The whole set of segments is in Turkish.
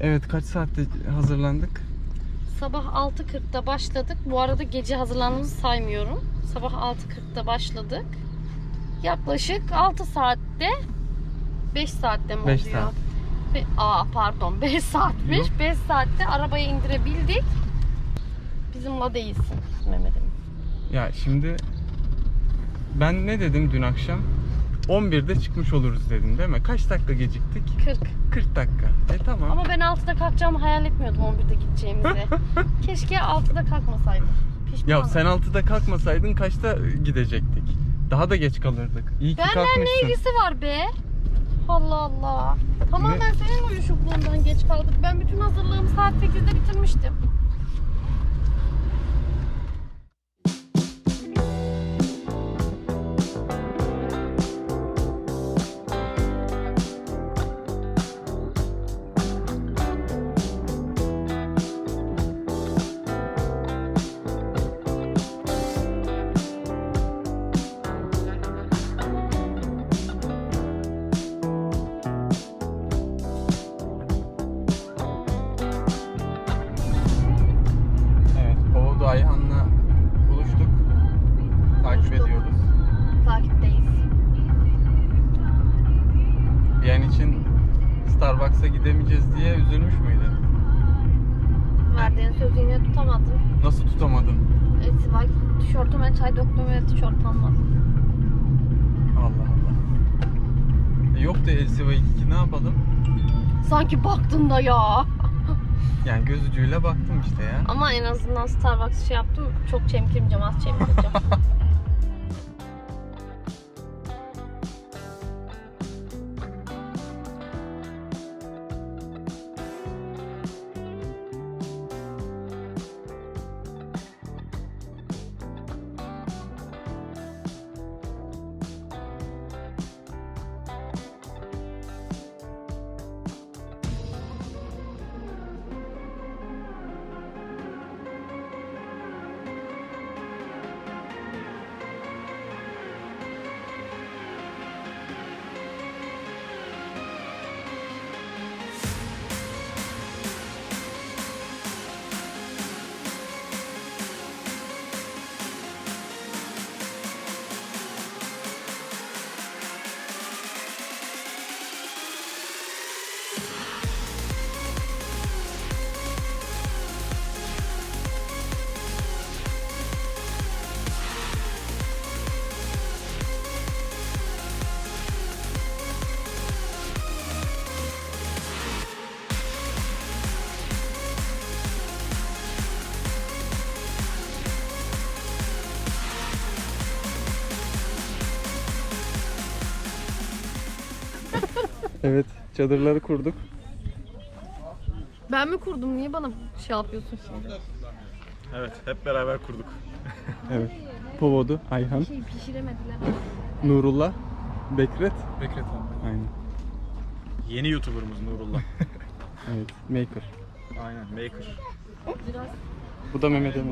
Evet kaç saatte hazırlandık? Sabah 6.40'da başladık. Bu arada gece hazırlandığımızı saymıyorum. Sabah 6.40'da başladık. Yaklaşık 6 saatte 5 saatte mi Beş oluyor? saat. Be- Aa pardon 5 saatmiş. Yok. 5 saatte arabaya indirebildik. Bizimle değilsin Mehmet'im. Ya şimdi ben ne dedim dün akşam? 11'de çıkmış oluruz dedim değil mi? Kaç dakika geciktik? 40. 40 dakika. E tamam. Ama ben 6'da kalkacağımı hayal etmiyordum 11'de gideceğimizi. Keşke 6'da kalkmasaydım. Pişmanım. Ya sen 6'da kalkmasaydın kaçta gidecektik? Daha da geç kalırdık. İyi ki Benden kalkmışsın. ne ilgisi var be? Allah Allah. Tamamen senin uyuşukluğundan geç kaldık. Ben bütün hazırlığımı saat 8'de bitirmiştim. An için Starbucks'a gidemeyeceğiz diye üzülmüş müydün? Verdiğin sözü yine tutamadın. Nasıl tutamadın? E, Sivay tişörtüme çay döktüm ve tişört almadım. Allah Allah. E, yok da LCV 2 ne yapalım? Sanki baktın da ya. Yani göz ucuyla baktım işte ya. Ama en azından Starbucks şey yaptım. Çok çemkirmeyeceğim, az çemkireceğim. Evet, çadırları kurduk. ben mi kurdum? Niye bana şey yapıyorsun şimdi? Evet, hep beraber kurduk. Evet. Povodu, Ayhan, Şey pişiremediler. Nurullah, Bekret. Bekret abi. Aynen. Yeni YouTuber'ımız Nurullah. Evet, Maker. Aynen, Maker. Biraz Bu da Mehmet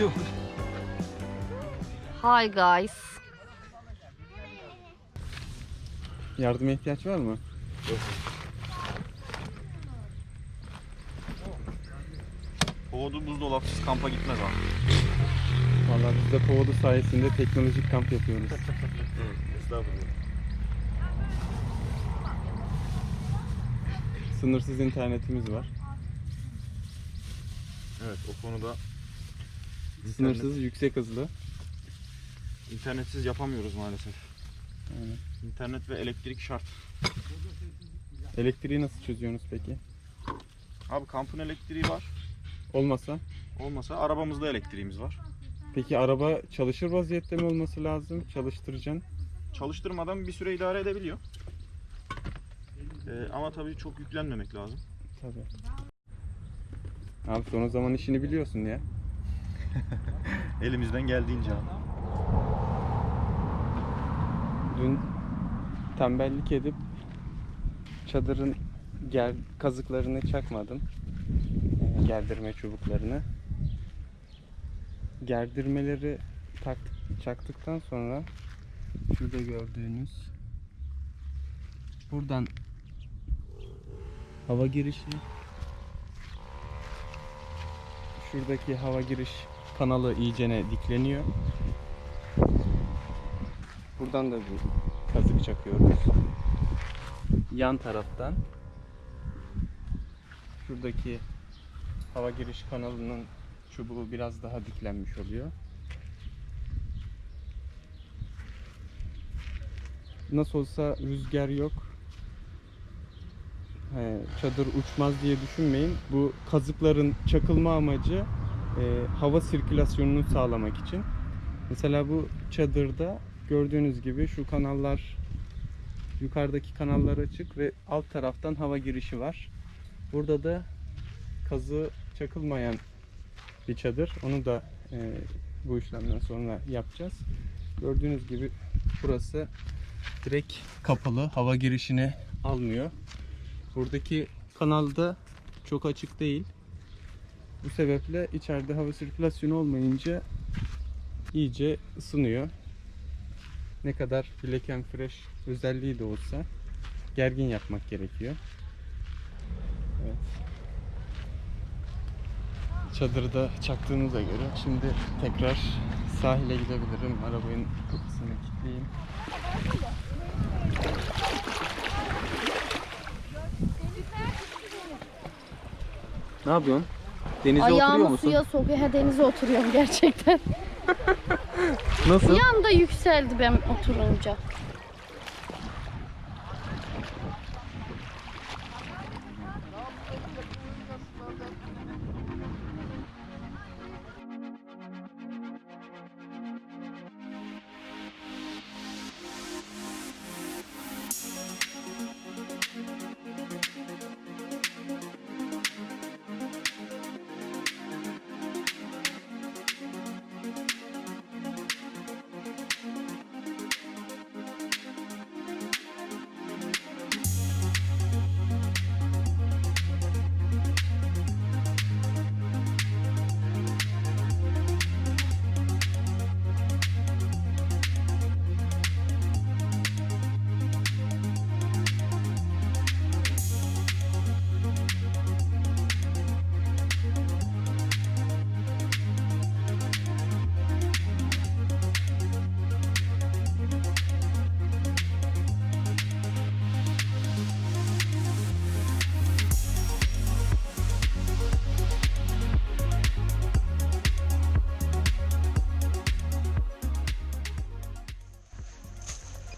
Emin. Hi guys. Yardıma ihtiyaç var mı? Povodu buzdolapsız kampa gitmez abi. Valla biz de Povodu sayesinde teknolojik kamp yapıyoruz. Estağfurullah. Sınırsız internetimiz var. Evet o konuda Sınırsız, yüksek hızlı. internet- internetsiz yapamıyoruz maalesef. Aynen. İnternet ve elektrik şart. Elektriği nasıl çözüyorsunuz peki? Abi kampın elektriği var. Olmasa? Olmasa arabamızda elektriğimiz var. Peki araba çalışır vaziyette mi olması lazım? Çalıştıracaksın. Çalıştırmadan bir süre idare edebiliyor. Ee, ama tabii çok yüklenmemek lazım. Tabii. Abi son o zaman işini biliyorsun ya. Elimizden geldiğince abi. Dün tembellik edip çadırın ger kazıklarını çakmadım. Gerdirme çubuklarını. Gerdirmeleri tak çaktıktan sonra şurada gördüğünüz buradan hava girişi şuradaki hava giriş kanalı iyicene dikleniyor. Buradan da bir kazık çakıyoruz. Yan taraftan şuradaki hava giriş kanalının çubuğu biraz daha diklenmiş oluyor. Nasıl olsa rüzgar yok. Çadır uçmaz diye düşünmeyin. Bu kazıkların çakılma amacı hava sirkülasyonunu sağlamak için. Mesela bu çadırda gördüğünüz gibi şu kanallar yukarıdaki kanallar açık ve alt taraftan hava girişi var. Burada da kazı çakılmayan bir çadır. Onu da e, bu işlemden sonra yapacağız. Gördüğünüz gibi burası direkt kapalı. Hava girişini almıyor. Buradaki kanalda çok açık değil. Bu sebeple içeride hava sirkülasyonu olmayınca iyice ısınıyor. Ne kadar black fresh özelliği de olsa gergin yapmak gerekiyor. Evet. Çadırı da çaktığımıza göre şimdi tekrar sahile gidebilirim. Arabanın kapısını kilitleyeyim. Ne yapıyorsun? Denizde oturuyor Ayağımı musun? suya sokuyor. Ha, denize oturuyorum gerçekten. Nasıl? Bir anda yükseldi ben oturunca.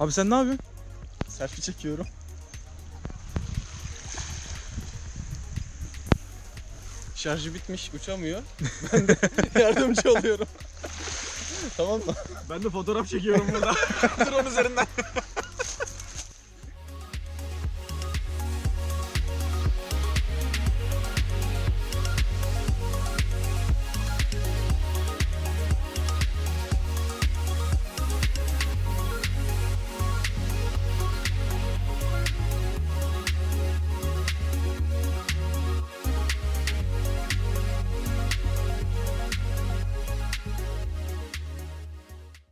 Abi sen ne yapıyorsun? Selfie çekiyorum. Şarjı bitmiş, uçamıyor. Ben de yardımcı oluyorum. tamam mı? Ben de fotoğraf çekiyorum burada. Drone üzerinden.